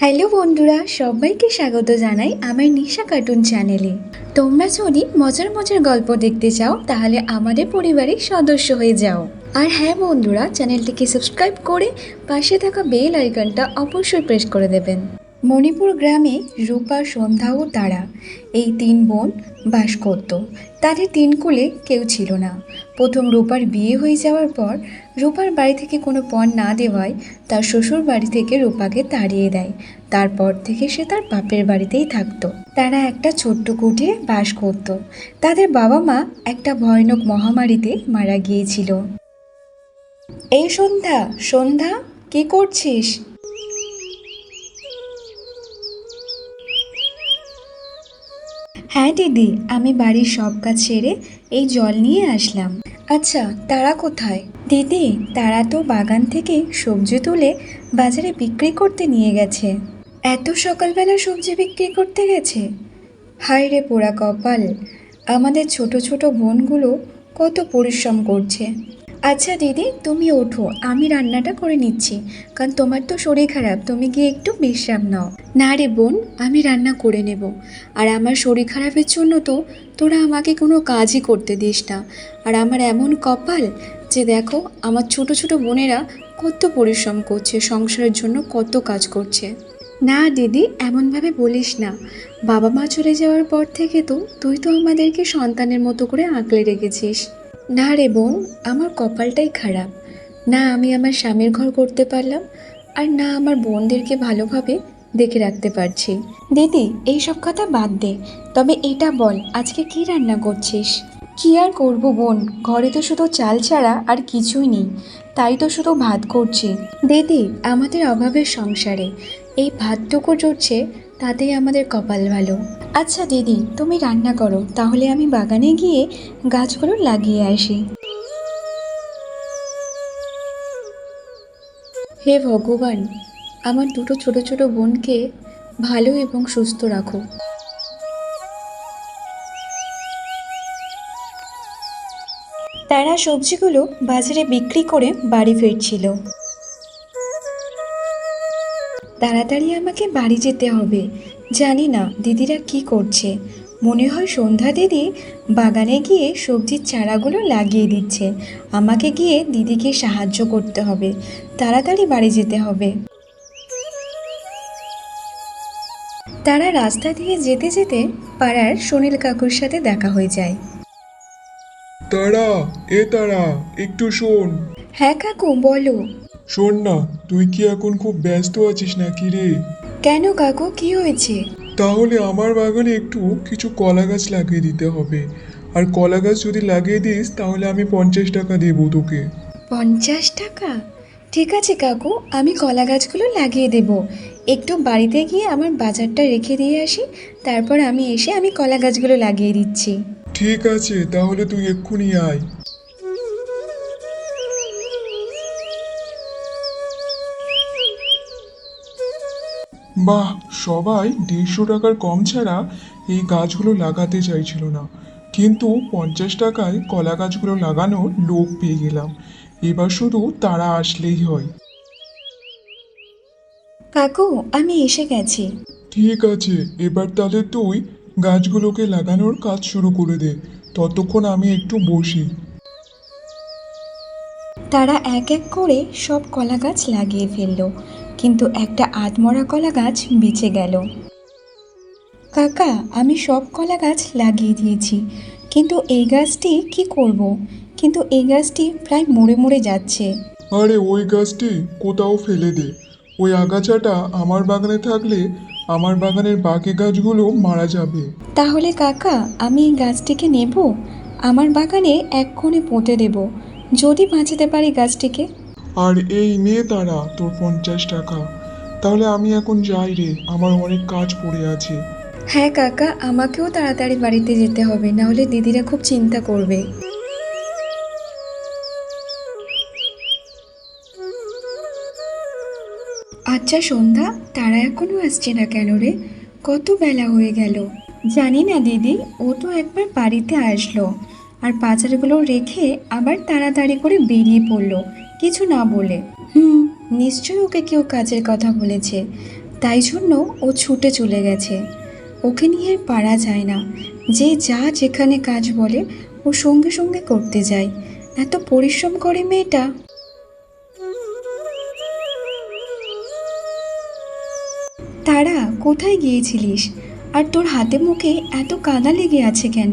Hello বন্ধুরা, সবাইকে স্বাগত জানাই আমার নিশা কার্টুন চ্যানেলে। তোমরা যদি মজার মজার গল্প দেখতে চাও, তাহলে আমাদের পরিবারের সদস্য হয়ে যাও। আর হ্যাঁ বন্ধুরা, চ্যানেলটিকে সাবস্ক্রাইব করে পাশে থাকা বেল আইকনটা অবশ্যই প্রেস করে দেবেন। মণিপুর গ্রামে রূপা, সন্ধ্যা ও তারা এই তিন বোন বাস করত। তাদের তিন কুলে কেউ ছিল না। প্রথম রূপার বিয়ে হয়ে যাওয়ার পর রূপার বাড়ি থেকে কোনো পণ না দেওয়ায় তার শ্বশুর বাড়ি থেকে রূপাকে তাড়িয়ে দেয়। তারপর থেকে সে তার বাপের বাড়িতেই থাকতো। তারা একটা ছোট্ট কুটিরে বাস করত। তাদের বাবা মা একটা ভয়ানক মহামারীতে মারা গিয়েছিল। এই সন্ধ্যা সন্ধ্যা, কি করছিস? হ্যাঁ দিদি, আমি বাড়ির সব কাজ সেরে এই জল নিয়ে আসলাম। আচ্ছা তারা কোথায়? দিদি, তারা তো বাগান থেকে সবজি তুলে বাজারে বিক্রি করতে নিয়ে গেছে। এত সকালবেলা সবজি বিক্রি করতে গেছে? হায় রে পোড়া কপাল, আমাদের ছোট ছোট বোনগুলো কত পরিশ্রম করছে। আচ্ছা দিদি, তুমি ওঠো, আমি রান্নাটা করে নিচ্ছি। কারণ তোমার তো শরীর খারাপ, তুমি গিয়ে একটু বিশ্রাম নাও। না রে বোন, আমি রান্না করে নেব। আর আমার শরীর খারাপের জন্য তো তোরা আমাকে কোনো কাজই করতে দিস না। আর আমার এমন কপাল যে দেখো, আমার ছোট ছোট বোনেরা কত পরিশ্রম করছে, সংসারের জন্য কত কাজ করছে। না দিদি, এমনভাবে বলিস না। বাবা মা চলে যাওয়ার পর থেকে তো তুই তো আমাদেরকে সন্তানের মতো করে আঁকলে রেখেছিস। না রে বোন আমার কপালটাই খারাপ। না আমি আমার স্বামীর ঘর করতে পারলাম আর না আমার বোনদেরকে ভালোভাবে দেখে রাখতে পারছি। দিদি এই সব কথা বাদ দে। তবে এটা বল আজকে কি রান্না করছিস? কি আর করব বোন ঘরে তো শুধু চাল ছাড়া আর কিছুই নেই। তাই তো শুধু ভাত করছি। দিদি আমাদের অভাবের সংসারে। এই ভাতটুকু জুটছে তাতেই আমাদের কপাল ভালো। আচ্ছা দিদি, তুমি রান্না করো, তাহলে আমি বাগানে গিয়ে গাছগুলো লাগিয়ে আসি। হে ভগবান, আমার দুটো ছোট ছোট বোনকে ভালো এবং সুস্থ রাখো। তারা সবজিগুলো বাজারে বিক্রি করে বাড়ি ফিরছিল। তাড়াতাড়ি আমাকে বাড়ি যেতে হবে। জানি না দিদিরা কি করছে। মনে হয় সন্ধ্যা দিদি বাগানে গিয়ে সবজির চারাগুলো লাগিয়ে দিচ্ছে। আমাকে গিয়ে দিদিকে সাহায্য করতে হবে। তাড়াতাড়ি বাড়ি যেতে হবে। তারা রাস্তা দিয়ে যেতে যেতে পাড়ার সুনীল কাকুর সাথে দেখা হয়ে যায়। তারা এ তারা একটু শোন। হ্যাঁ কাকু বলো। শোন না তুই কি এখন খুব ব্যস্ত আছিস নাকি রে? কেন কাকু? কি হয়েছে? তাহলে আমার বাগানে একটু কিছু কলা গাছ লাগিয়ে দিতে হবে। আর কলা গাছ যদি লাগিয়ে দিস তাহলে আমি পঞ্চাশ টাকা দেবো তোকে। পঞ্চাশ টাকা? ঠিক আছে কাকু আমি কলা গাছগুলো লাগিয়ে দেব। একটু বাড়িতে গিয়ে আমার বাজারটা রেখে দিয়ে আসি তারপর আমি এসে আমি কলা গাছগুলো লাগিয়ে দিচ্ছি। ঠিক আছে তাহলে তুই এক্ষুনি আয়। বাহ সবাই দেড়শো টাকার কম ছাড়া এই গাছগুলো লাগাতে চাইছিল না। কিন্তু পঞ্চাশ টাকায় কলা গাছগুলো লাগানোর লোক পেয়ে গেলাম। এবার শুধু তারা আসলেই হয়। কাকু আমি এসে গেছি। ঠিক আছে এবার তাহলে তুই গাছগুলোকে লাগানোর কাজ শুরু করে দে। ততক্ষণ আমি একটু বসি। তারা এক এক করে সব কলা গাছ লাগিয়ে ফেলল কিন্তু একটা আধমরা কলা গাছ বেঁচে গেল। কাকা আমি সব কলা গাছ লাগিয়ে দিয়েছি কিন্তু এই গাছটি কি করব। কিন্তু এই গাছটি প্রায় মরে মরে যাচ্ছে। আরে ওই গাছটি কোথাও ফেলে দে। ওই আগাছাটা আমার বাগানে থাকলে আমার বাগানের বাকি গাছগুলো মারা যাবে। তাহলে কাকা আমি এই গাছটিকে নেব আমার বাগানে এক কোণে পুঁতে দেব। যদি বাঁচাতে পারি গাছটিকে। আর এই নে তারা তোর পঞ্চাশ টাকা। তাহলে আমি এখন যাই রে আমার অনেক কাজ পড়ে আছে। হ্যাঁ কাকা আমাকেও তাড়াতাড়ি বাড়িতে যেতে হবে নাহলে দিদিরা খুব চিন্তা করবে। আচ্ছা সন্ধ্যা তারা এখনও আসছে না কেন রে? কত বেলা হয়ে গেল। জানি না দিদি ও তো একবার বাড়িতে আসলো। আর পাচারগুলো রেখে আবার তাড়াতাড়ি করে বেরিয়ে পড়ল, কিছু না বলে। হুম, নিশ্চয়ই ওকে কেউ কাজের কথা বলেছে। তাই জন্য ও ছুটে চলে গেছে। ওকে নিয়ে পারা যায় না। যে যা যেখানে কাজ বলে, ও সঙ্গে সঙ্গে করতে যায়। এত পরিশ্রম করে মেয়েটা। তারা, কোথায় গিয়েছিলিস? আর তোর হাতে মুখে এত কাদা লেগে আছে কেন?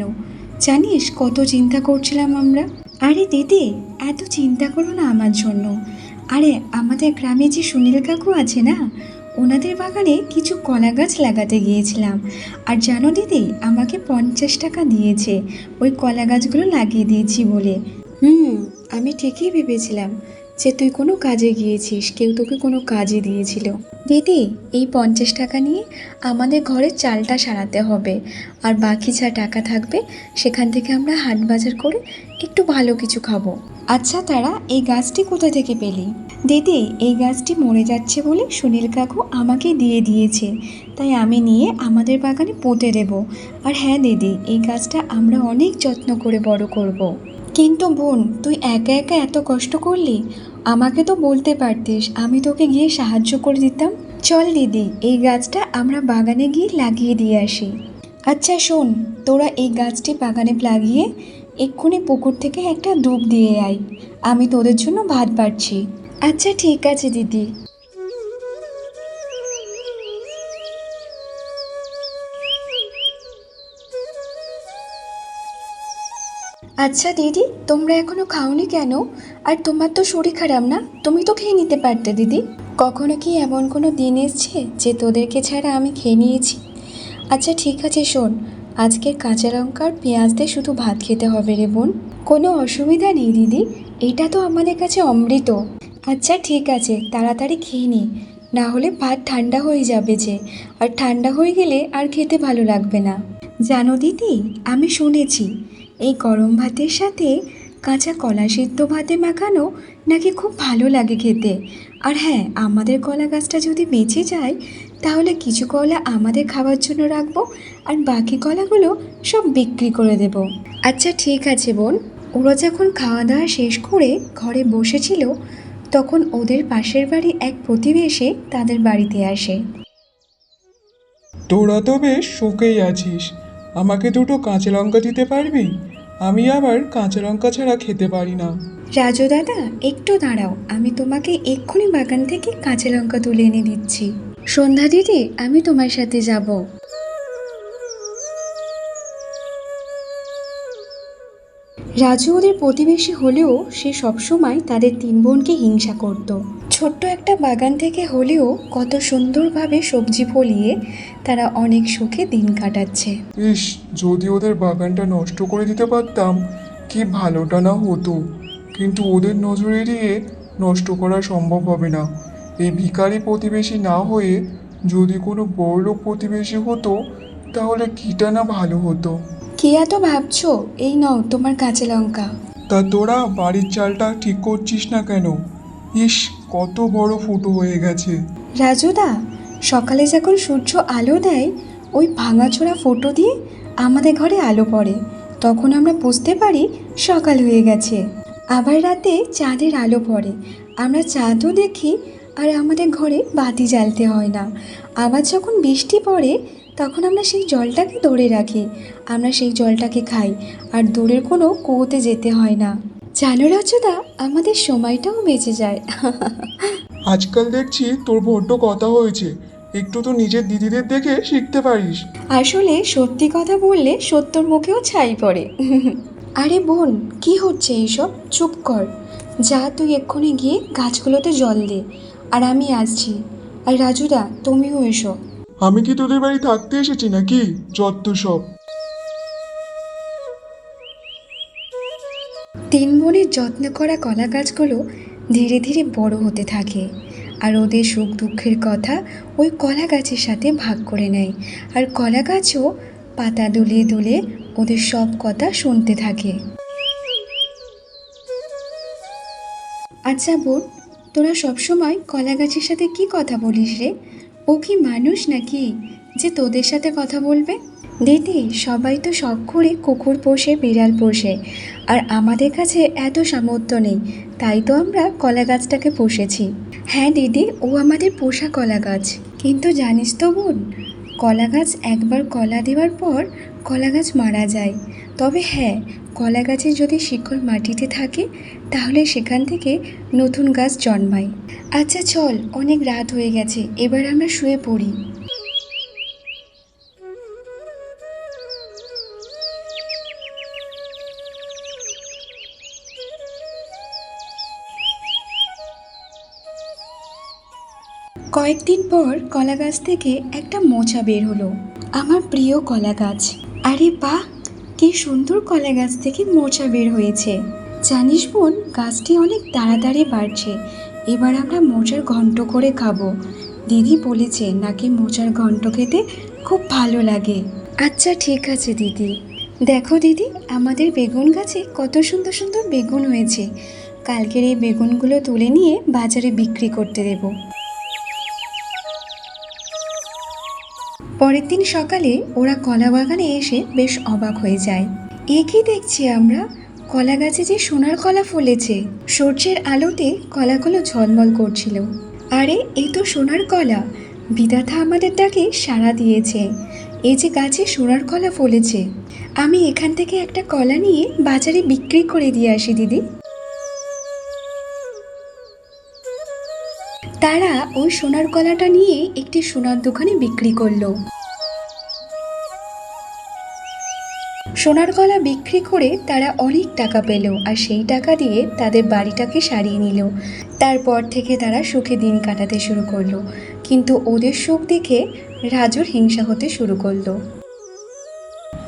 জানিস কত চিন্তা করছিলাম আমরা? আরে দিদি, এত চিন্তা করো না আমার জন্য। আরে, আমাদের গ্রামে যে সুনীল কাকু আছে না, ওনাদের বাগানে কিছু কলা গাছ লাগাতে গিয়েছিলাম। আর জানো দিদি, আমাকে পঞ্চাশ টাকা দিয়েছে। ওই কলা গাছগুলো লাগিয়ে দিয়েছি বলে। হুম, আমি ঠিকই ভেবেছিলাম। যে তুই কোনো কাজে গিয়েছিস, কেউ তোকে কোনো কাজে দিয়েছিল। দিদি, এই পঞ্চাশ টাকা নিয়ে আমাদের ঘরের চালটা সারাতে হবে। আর বাকি যা টাকা থাকবে, সেখান থেকে আমরা হাট বাজার করে একটু ভালো কিছু খাব। আচ্ছা তারা, এই গাছটি কোথা থেকে পেলি? দিদি, এই গাছটি মরে যাচ্ছে বলে সুনীল কাকু আমাকে দিয়ে দিয়েছে। তাই আমি নিয়ে আমাদের বাগানে পুঁতে দেব। আর হ্যাঁ দিদি, এই গাছটা আমরা অনেক যত্ন করে বড় করব। কিন্তু বোন, তুই একা একা এত কষ্ট করলি? আমাকে তো বলতে পারতিস, আমি তোকে গিয়ে সাহায্য করে দিতাম। চল দিদি, এই গাছটা আমরা বাগানে গিয়ে লাগিয়ে দিয়ে আসি। আচ্ছা শোন, তোরা এই গাছটি বাগানে লাগিয়ে এক্ষুনি পুকুর থেকে একটা ডুব দিয়ে আয়। আমি তোদের জন্য ভাত বাড়ছি আচ্ছা ঠিক আছে দিদি। আচ্ছা দিদি, তোমরা এখনও খাওনি কেন? আর তোমার তো শরীর খারাপ না? তুমি তো খেয়ে নিতে পারতে, দিদি। কখনো কি এমন কোনো দিন এসছে যে তোদেরকে ছাড়া আমি খেয়ে নিয়েছি? আচ্ছা ঠিক আছে, শোন। আজকের কাঁচা লঙ্কার পেঁয়াজ দিয়ে শুধু ভাত খেতে হবে রে বোন। কোনো অসুবিধা নেই, দিদি। এটা তো আমাদের কাছে অমৃত। আচ্ছা ঠিক আছে, তাড়াতাড়ি খেয়ে নি। না হলে ভাত ঠান্ডা হয়ে যাবে যে। আর ঠান্ডা হয়ে গেলে আর খেতে ভালো লাগবে না। জানো, দিদি, আমি শুনেছি এই গরম ভাতের সাথে কাঁচা কলা সিদ্ধ ভাতে মাখানো নাকি খুব ভালো লাগে খেতে? আর হ্যাঁ আমাদের কলা গাছটা যদি বেঁচে যায়, তাহলে কিছু কলা আমাদের খাওয়ার জন্য রাখব আর বাকি কলাগুলো সব বিক্রি করে দেব। আচ্ছা ঠিক আছে বোন। ওরা যখন খাওয়া দাওয়া শেষ করে ঘরে বসেছিল, তখন ওদের পাশের বাড়ি এক প্রতিবেশী তাদের বাড়িতে আসে। তোরা তো বেশ সুখেই আছিস। আমাকে দুটো কাঁচা লঙ্কা দিতে পারবি? আমি আবার কাঁচা লঙ্কা ছাড়া খেতে পারি না। রাজু দাদা, একটু দাঁড়াও। আমি তোমাকে এক্ষুনি বাগান থেকে কাঁচা লঙ্কা তুলে এনে দিচ্ছি। সন্ধ্যা দিদি, আমি তোমার সাথে যাব। রাজু ওদের প্রতিবেশী হলেও সে সবসময় তাদের তিন বোনকে হিংসা করত। ছোট্ট একটা বাগান থেকে হলেও কত সুন্দরভাবে সবজি ফলিয়ে তারা অনেক সুখে দিন কাটাচ্ছে। ইস যদি ওদের বাগানটা নষ্ট করে দিতে পারতাম কি ভালোটা না হতো। কিন্তু ওদের নজর এড়িয়ে নষ্ট করা সম্ভব হবে না। এই ভিখারি প্রতিবেশী না হয়ে যদি কোনো বড়লোক প্রতিবেশী হতো তাহলে কিটা না ভালো হতো? কি এত ভাবছ? এই নাও তোমার কাঁচা লঙ্কা। তা তোরা বাড়ির চালটা ঠিক করছিস না কেন? ইস কত বড় ফুটো হয়ে গেছে। রাজুদা, সকালে যখন সূর্য আলো দেয়, ওই ভাঙাচোরা ফোটো দিয়ে আমাদের ঘরে আলো পড়ে। তখন আমরা বুঝতে পারি সকাল হয়ে গেছে। আবার রাতে চাঁদের আলো পড়ে। আমরা চাঁদও দেখি আর আমাদের ঘরে বাতি জ্বালতে হয় না। আবার যখন বৃষ্টি পড়ে, তখন আমরা সেই জলটাকে ধরে রাখি। আমরা সেই জলটাকে খাই। আর দূরের কোনো কুয়োতে যেতে হয় না। জানো রাজুদা আমাদের সময়টাও বেঁচে যায়। আজকাল দেখছি তোর বড্ড কথা হয়েছে। একটু তো নিজের দিদিদের দেখে শিখতে পারিস। আসলে সত্যি কথা বললে সত্যর মুখেও ছাই পড়ে। আরে বোন কি হচ্ছে এইসব? চুপ কর। যা তুই এক্ষুনি গিয়ে গাছগুলোতে জল দে। আর আমি আসছি। আর রাজুদা তুমিও এসো। আমি কি তোদের বাড়ি থাকতে এসেছি নাকি? যত সব। তিন বোনের যত্ন করা কলা গাছগুলো ধীরে ধীরে বড় হতে থাকে আর ওদের সুখ দুঃখের কথা ওই কলা গাছের সাথে ভাগ করে নেয় আর কলা গাছও পাতা দুলিয়ে দুলিয়ে ওদের সব কথা শুনতে থাকে। আচ্ছা বোন, তোরা সবসময় কলা গাছের সাথে কি কথা বলিস রে? ও কি মানুষ নাকি যে তোদের সাথে কথা বলবে? দিদি, সবাই তো শখ করে কুকুর পোষে, বিড়াল পোষে, আর আমাদের কাছে এত সামর্থ্য নেই, তাই তো আমরা কলা গাছটাকে পুষেছি। হ্যাঁ দিদি, ও আমাদের পোষা কলা গাছ, কিন্তু জানিস তো বোন, কলা গাছ একবার কলা দেওয়ার পর কলা গাছ মারা যায়। তবে হ্যাঁ কলা গাছে যদি শিকড় মাটিতে থাকে, তাহলে সেখান থেকে নতুন গাছ জন্মায়। আচ্ছা চল, অনেক রাত হয়ে গেছে, এবার আমরা শুয়ে পড়ি। কয়েকদিন পর কলা গাছ থেকে একটা মোচা বের হলো। আমার প্রিয় কলা গাছ আরে বাহ, কি সুন্দর কলা গাছ থেকে মোচা বের হয়েছে। জানিস বোন, গাছটি অনেক তাড়াতাড়ি বাড়ছে। এবার আমরা মোচার ঘন্ট করে খাব। দিদি বলেছে নাকি মোচার ঘন্ট খেতে খুব ভালো লাগে। আচ্ছা ঠিক আছে দিদি। দেখো দিদি, আমাদের বেগুন গাছে কত সুন্দর সুন্দর বেগুন হয়েছে। কালকের এই বেগুনগুলো তুলে নিয়ে বাজারে বিক্রি করতে দেবো। পরের দিন সকালে ওরা কলা বাগানে এসে বেশ অবাক হয়ে যায়। এ কি দেখছি আমরা, কলা গাছে যে সোনার কলা ফলেছে, সূর্যের আলোতে কলাগুলো ঝলমল করছিল। আরে এই তো সোনার কলা। বিধাতা আমাদের ডাকে সাড়া দিয়েছে। এই যে গাছে সোনার কলা ফলেছে। আমি এখান থেকে একটা কলা নিয়ে বাজারে বিক্রি করে দিয়ে আসি, দিদি। তারা ওই সোনার কলাটা নিয়ে একটি সোনার দোকানে বিক্রি করল। সোনার কলা বিক্রি করে তারা অনেক টাকা পেল আর সেই টাকা দিয়ে তাদের বাড়িটাকে সারিয়ে নিল। তারপর থেকে তারা সুখে দিন কাটাতে শুরু করল। কিন্তু ওদের সুখ দেখে রাজুর হিংসা হতে শুরু করল।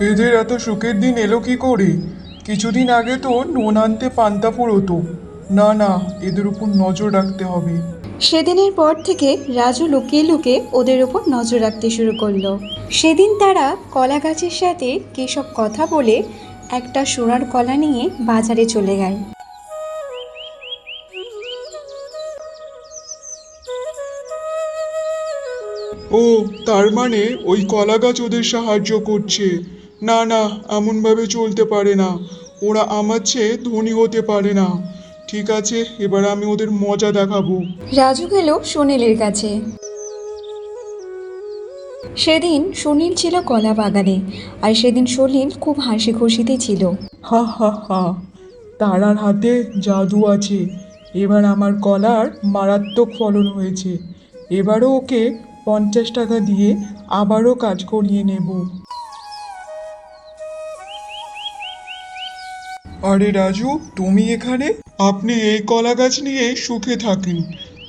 এদের এত সুখের দিন এলো কি করে? কিছুদিন আগে তো নুন আনতে পান্তা ফুরোতো। না না, এদের উপর নজর রাখতে হবে। সেদিনের পর থেকে রাজু লুকিয়ে লুকিয়ে ওদের উপর নজর রাখতে শুরু করল। সেদিন তারা কলা গাছের সাথে কেসব কথা বলে একটা সোনার কলা নিয়ে বাজারে চলে গেল ও, তার মানে ওই কলা গাছ ওদের সাহায্য করছে। না না, এমনভাবে চলতে পারে না। ওরা আমার চেয়ে ধনী হতে পারে না। ঠিক আছে এবার আমি ওদের মজা দেখাবো। রাজু গেল সুনীলের কাছে। সেদিন সুনীল ছিল কলা বাগানে আর সেদিন সুনীল খুব হাসি খুশিতে ছিল। হা হা হা তারার হাতে জাদু আছে। এবার আমার কলার মারাত্মক ফলন হয়েছে। এবারও ওকে পঞ্চাশ টাকা দিয়ে আবারও কাজ করিয়ে নেব। আরে রাজু তুমি এখানে? আপনি এই কলা গাছ নিয়ে সুখে থাকেন।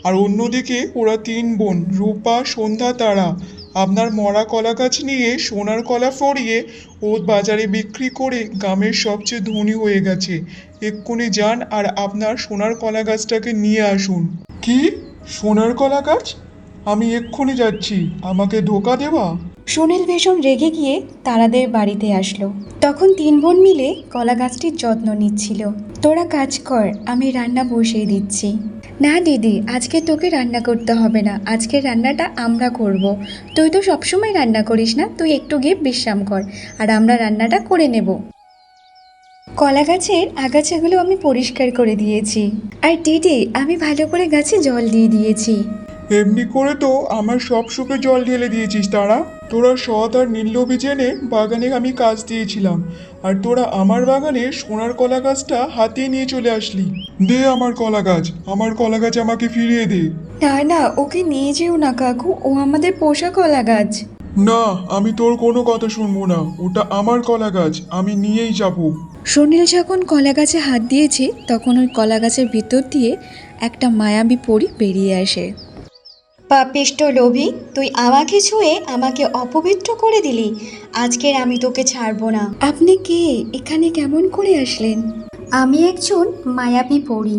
আর অন্যদিকে ওরা তিন বোন, রূপা, সন্ধ্যা, তারা। আপনার মরা কলা গাছ নিয়ে সোনার কলা ফরিয়ে ও বাজারে বিক্রি করে গ্রামের সবচেয়ে ধনী হয়ে গেছে। এক্ষুনি যান আর আপনার সোনার কলা গাছটাকে নিয়ে আসুন। কি? সোনার কলা গাছ আমি এক্ষুনি যাচ্ছি। আমাকে ধোকা দেওয়া সুনীল ভীষণ রেগে গিয়ে তারাদের বাড়িতে আসলো। তখন তিন বোন মিলে কলা গাছটির যত্ন নিচ্ছিল। তোরা কাজ কর, আমি রান্না বসিয়ে দিচ্ছি। না দিদি, আজকে তোকে রান্না করতে হবে না। আজকের রান্নাটা আমরা করব। তুই তো সবসময় রান্না করিস না, তুই একটু গিয়ে বিশ্রাম কর, আর আমরা রান্নাটা করে নেব। কলা গাছের আগাছাগুলো আমি পরিষ্কার করে দিয়েছি। আর দিদি, আমি ভালো করে গাছে জল দিয়ে দিয়েছি। এমনি করে তো আমার সব সুখে জল ঢেলে দিয়েছিস তারা। তোরা সৎ আর নীল্লবি জেনে বাগানে আমি কাজ দিয়েছিলাম আর তোরা আমার বাগানে সোনার কলা গাছটা হাতে নিয়ে চলে আসলি। দে আমার কলা গাছ আমার কলা গাছ আমাকে ফিরিয়ে দে। না না ওকে নিয়ে যেও না কাকু ও আমাদের পোষা কলা গাছ না আমি তোর কোনো কথা শুনব না ওটা আমার কলা গাছ আমি নিয়েই যাব। সুনীল যখন কলা গাছে হাত দিয়েছে তখন ওই কলা গাছের ভিতর দিয়ে একটা মায়াবী পরি বেরিয়ে আসে। পাপিষ্ট লোভী তুই আমাকে ছুঁয়ে আমাকে অপবিত্র করে দিলি। আজকের আমি তোকে ছাড়বো না। আপনি কে? এখানে কেমন করে আসলেন? আমি একজন মায়াবী পড়ি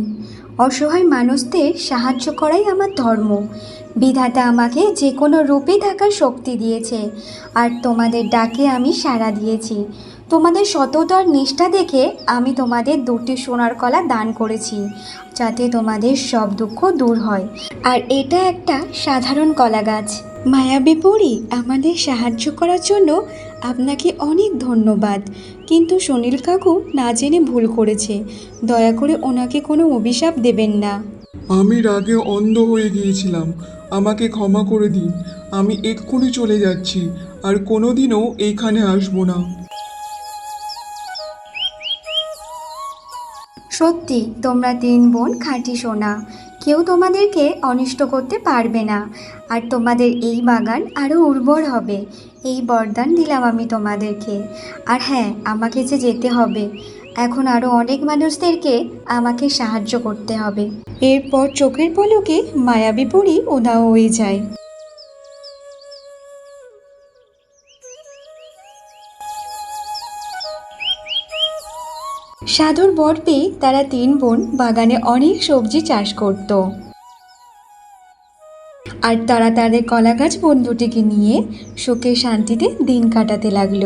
অসহায় মানুষদের সাহায্য করাই আমার ধর্ম। বিধাতা আমাকে যে কোনো রূপে থাকার শক্তি দিয়েছে আর তোমাদের ডাকে আমি সাড়া দিয়েছি। তোমাদের সততার নিষ্ঠা দেখে আমি তোমাদের দুটি সোনার কলা দান করেছি, যাতে তোমাদের সব দুঃখ দূর হয়। আর এটা একটা সাধারণ কলা গাছ। মায়াবী পরি আমাদের সাহায্য করার জন্য আপনাকে অনেক ধন্যবাদ। কিন্তু সুনীল কাকু না জেনে ভুল করেছে। দয়া করে ওনাকে কোনো অভিশাপ দেবেন না। আমি রাগে অন্ধ হয়ে গিয়েছিলাম। আমাকে ক্ষমা করে দিন। আমি এক্ষুনি চলে যাচ্ছি। আর কোনোদিনও এইখানে আসব না। সত্যি, তোমরা তিন বোন খাঁটি সোনা। কেউ তোমাদেরকে অনিষ্ট করতে পারবে না। আর তোমাদের এই বাগান আরও উর্বর হবে। এই বরদান দিলাম আমি তোমাদেরকে। আর হ্যাঁ আমাকে যে যেতে হবে। এখন আরও অনেক মানুষদেরকে আমাকে সাহায্য করতে হবে। এরপর চোখের পলকে মায়াবী পরি উধাও হয়ে যায়। সাধুর বর পেয়ে তারা তিন বোন বাগানে অনেক সবজি চাষ করত। আর তারা তাদের কলাগাছ বন্ধুটিকে নিয়ে সুখে শান্তিতে দিন কাটাতে লাগল।